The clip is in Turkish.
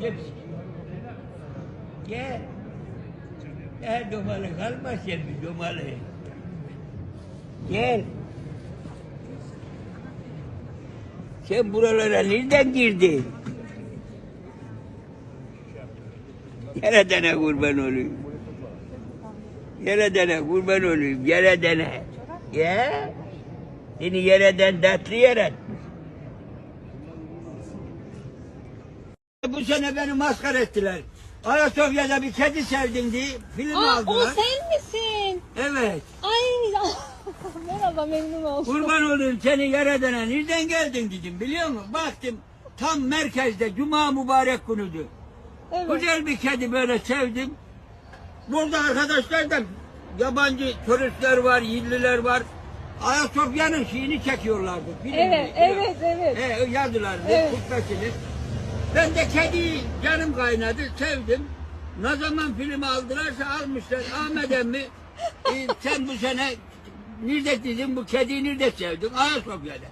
Hepsi. Gel. Gel domalı kalma sen bir domalı. Gel. Sen buralara nereden girdin? Yaradana kurban olayım. Yaradana kurban olayım. Yaradana. Ya. Seni yaradan tatlı yaratmış. Bu sene beni maskara ettiler. Ayasofya'da bir kedi sevdim diye film Aa, o aldılar. sen misin? Evet. Ay merhaba memnun oldum. Kurban olayım seni yaradana nereden geldin dedim biliyor musun? Baktım tam merkezde cuma mübarek günüdü. Evet. Güzel bir kedi böyle sevdim. Burada arkadaşlar da yabancı turistler var, yerliler var. Ayasofya'nın şeyini çekiyorlardı. filmini. Evet, evet, evet. He, yazdılardı, Evet. Ben de kediyi canım kaynadı, sevdim. Ne zaman film aldılarsa almışlar. Ahmet emmi, e, sen bu sene nerede dedim bu kediyi nerede sevdin? Ayasofya'da.